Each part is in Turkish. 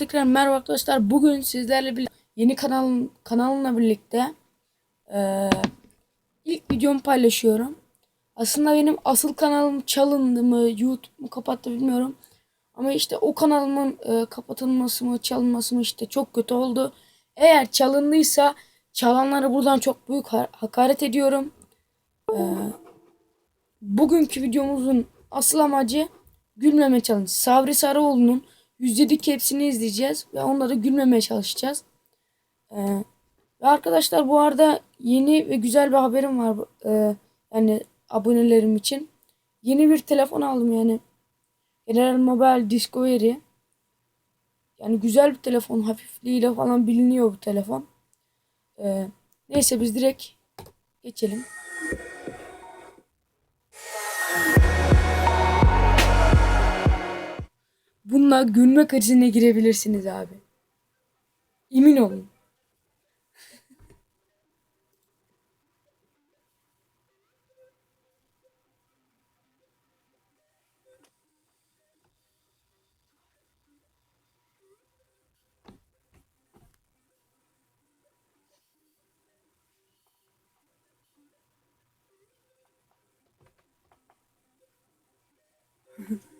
tekrar merhaba arkadaşlar. Bugün sizlerle birlikte yeni kanal kanalımla birlikte eee, ilk videomu paylaşıyorum. Aslında benim asıl kanalım çalındı mı, YouTube mu kapattı bilmiyorum. Ama işte o kanalımın eee, kapatılması mı, çalınması mı işte çok kötü oldu. Eğer çalındıysa çalanlara buradan çok büyük ha- hakaret ediyorum. Eee, bugünkü videomuzun asıl amacı gülmeme challenge. Sabri Sarıoğlu'nun 107 hepsini izleyeceğiz ve onları gülmemeye çalışacağız. Ee, ve arkadaşlar bu arada yeni ve güzel bir haberim var. Ee, yani abonelerim için. Yeni bir telefon aldım yani. General Mobile Discovery. Yani güzel bir telefon. Hafifliğiyle falan biliniyor bu telefon. Ee, neyse biz direkt geçelim. Bununla gülme krizine girebilirsiniz abi. Emin olun.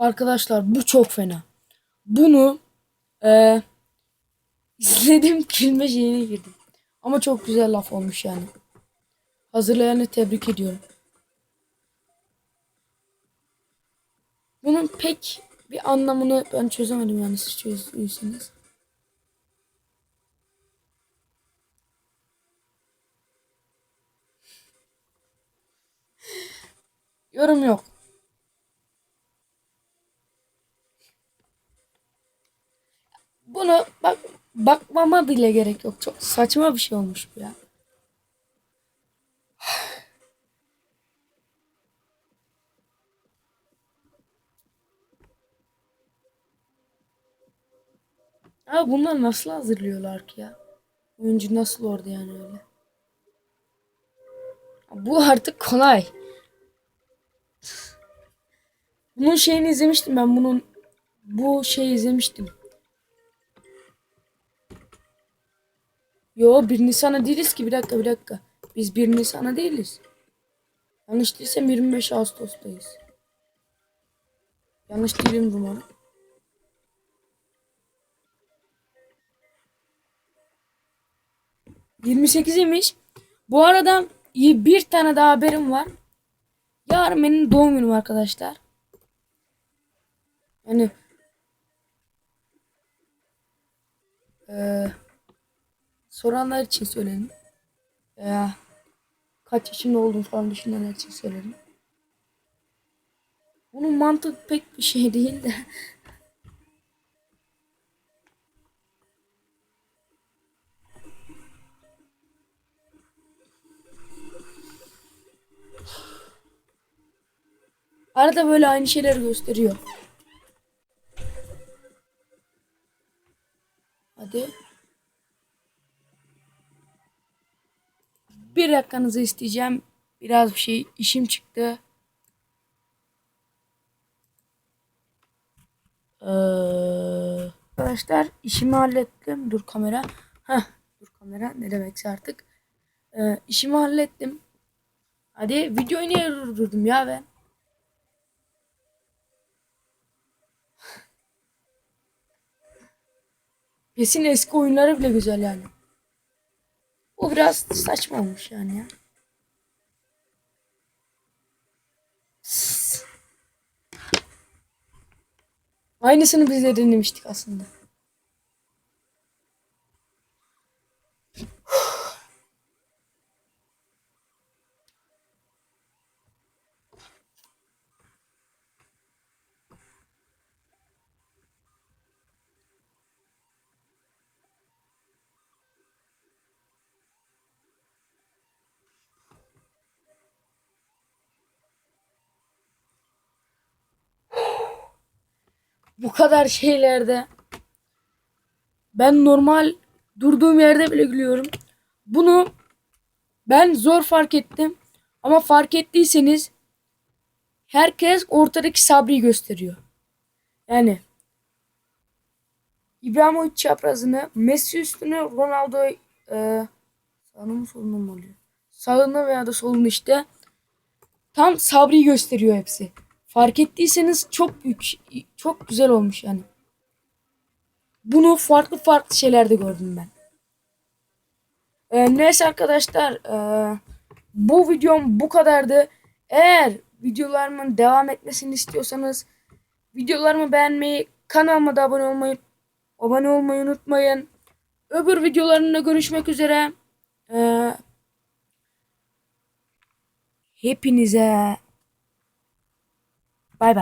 Arkadaşlar bu çok fena. Bunu eee izledim gülme şeyine girdim. Ama çok güzel laf olmuş yani. Hazırlayanı tebrik ediyorum. Bunun pek bir anlamını ben çözemedim yani siz çözüyorsunuz. Yorum yok. Bakmama bile gerek yok. Çok saçma bir şey olmuş bu ya. Abi bunlar nasıl hazırlıyorlar ki ya? Oyuncu nasıl orada yani öyle? Bu artık kolay. Bunun şeyini izlemiştim ben bunun bu şeyi izlemiştim. Yo 1 Nisan'a değiliz ki bir dakika bir dakika. Biz 1 Nisan'a değiliz. Yanlış değilsem 25 Ağustos'tayız. Yanlış değilim umarım. ...28'iymiş. Bu arada iyi bir tane daha haberim var. Yarın benim doğum günüm arkadaşlar. Yani... Eee... Soranlar için söyledim. Veya kaç yaşında olduğunu falan düşünenler için söyledim. Bunun mantık pek bir şey değil de. Arada böyle aynı şeyler gösteriyor. Hadi. Bir dakikanızı isteyeceğim. Biraz bir şey işim çıktı. Ee, arkadaşlar işimi hallettim. Dur kamera. Heh, dur kamera ne demekse artık. Ee, işimi hallettim. Hadi videoyu niye durdurdum ya ben? Kesin eski oyunları bile güzel yani. Bu biraz saçma olmuş yani ya. Aynısını biz de denemiştik aslında. Bu kadar şeylerde ben normal durduğum yerde bile gülüyorum. Bunu ben zor fark ettim. Ama fark ettiyseniz herkes ortadaki sabrıyı gösteriyor. Yani İbrahimovic çaprazını, Messi üstüne, Ronaldo e, sağını mı solunu mu oluyor? Sağını veya da solunu işte tam sabrıyı gösteriyor hepsi. Fark ettiyseniz çok büyük, çok güzel olmuş yani. Bunu farklı farklı şeylerde gördüm ben. Ee, neyse arkadaşlar, ee, bu videom bu kadardı. Eğer videolarımın devam etmesini istiyorsanız videolarımı beğenmeyi, kanalıma da abone olmayı abone olmayı unutmayın. Öbür videolarımda görüşmek üzere. Ee, hepinize 拜拜。